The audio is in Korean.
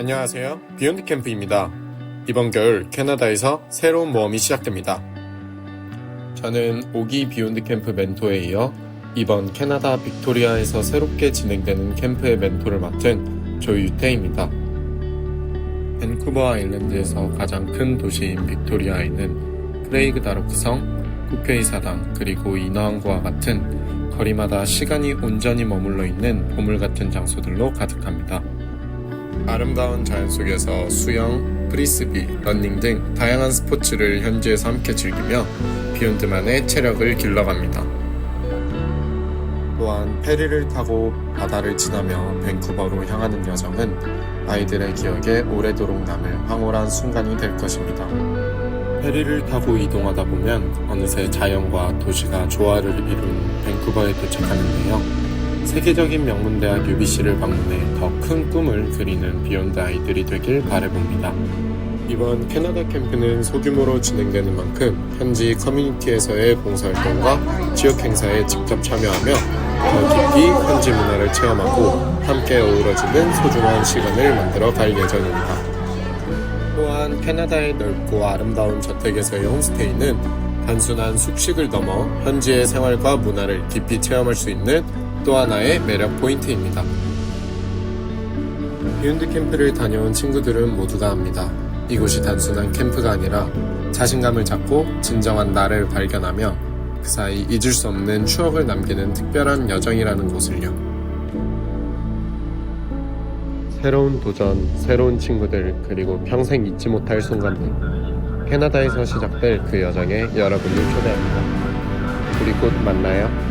안녕하세요. 비욘드 캠프입니다. 이번 겨울 캐나다에서 새로운 모험이 시작됩니다. 저는 오기 비욘드 캠프 멘토에 이어 이번 캐나다 빅토리아에서 새롭게 진행되는 캠프의 멘토를 맡은 조유태입니다. 밴쿠버 아일랜드에서 가장 큰 도시인 빅토리아에는 크레이그 다로크성, 국회의사당, 그리고 인어항구와 같은 거리마다 시간이 온전히 머물러 있는 보물 같은 장소들로 가득합니다. 아름다운 자연 속에서 수영, 프리스비, 런닝 등 다양한 스포츠를 현지에서 함께 즐기며 비욘드만의 체력을 길러갑니다. 또한 페리를 타고 바다를 지나며 밴쿠버로 향하는 여정은 아이들의 기억에 오래도록 남을 황홀한 순간이 될 것입니다. 페리를 타고 이동하다 보면 어느새 자연과 도시가 조화를 이룬 밴쿠버에 도착하는데요. 세계적인 명문대학 UBC를 방문해 더 큰 꿈을 그리는 비욘드 아이들이 되길 바라봅니다. 이번 캐나다 캠프는 소규모로 진행되는 만큼 현지 커뮤니티에서의 봉사활동과 지역 행사에 직접 참여하며 더 깊이 현지 문화를 체험하고 함께 어우러지는 소중한 시간을 만들어 갈 예정입니다. 또한 캐나다의 넓고 아름다운 저택에서의 홈스테이는 단순한 숙식을 넘어 현지의 생활과 문화를 깊이 체험할 수 있는 또 하나의 매력 포인트입니다. 비욘드 캠프를 다녀온 친구들은 모두가 합니다. 이곳이 단순한 캠프가 아니라 자신감을 잡고 진정한 나를 발견하며 그 사이 잊을 수 없는 추억을 남기는 특별한 여정이라는 곳을요. 새로운 도전, 새로운 친구들, 그리고 평생 잊지 못할 순간들. 캐나다에서 시작될 그 여정에 여러분을 초대합니다. 우리 곧 만나요.